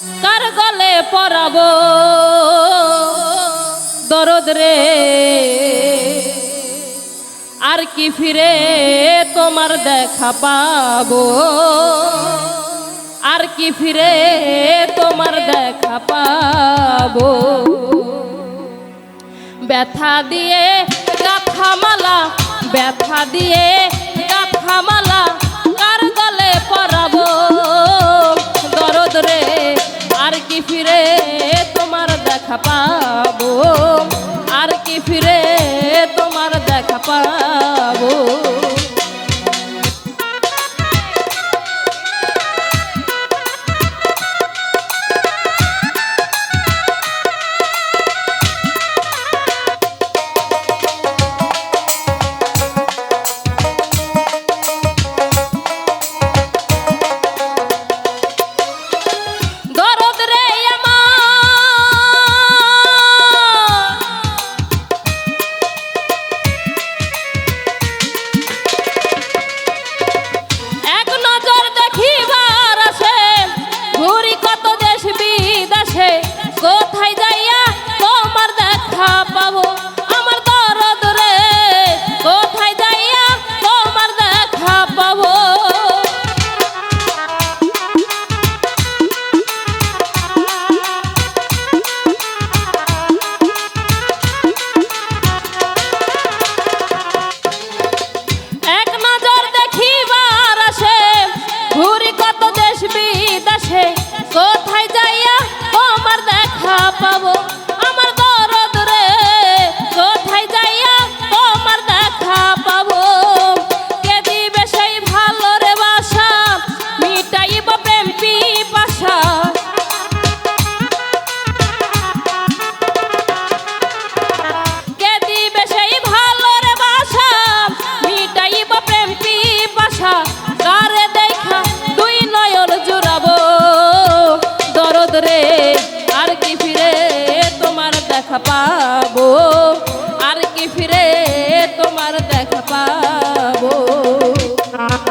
কার গলে পরাব? দরদ রে। আর কি ফিরে তোমার দেখা পাবো? আর কি ফিরে তোমার দেখা পাবো? ব্যথা দিয়ে কাথামালা ব্যথা দিয়ে দেখা পাবো।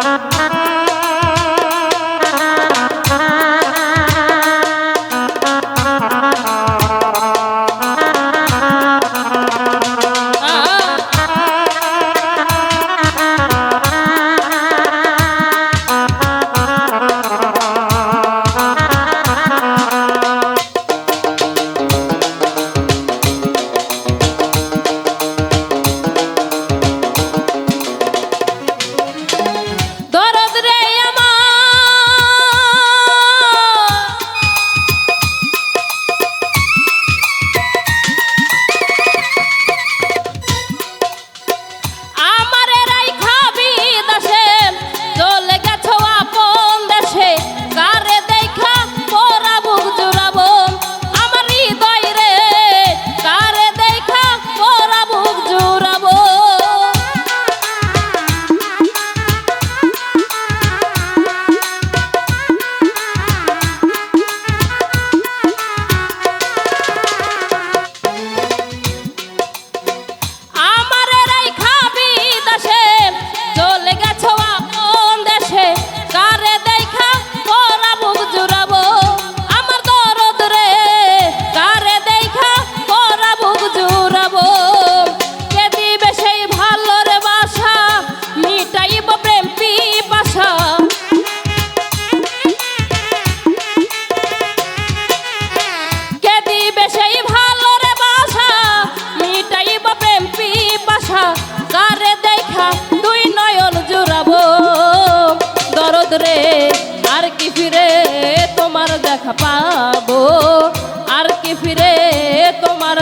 Música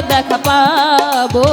দেখা পাবো।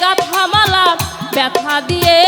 ব্যথা থামালাম ব্যথা দিয়ে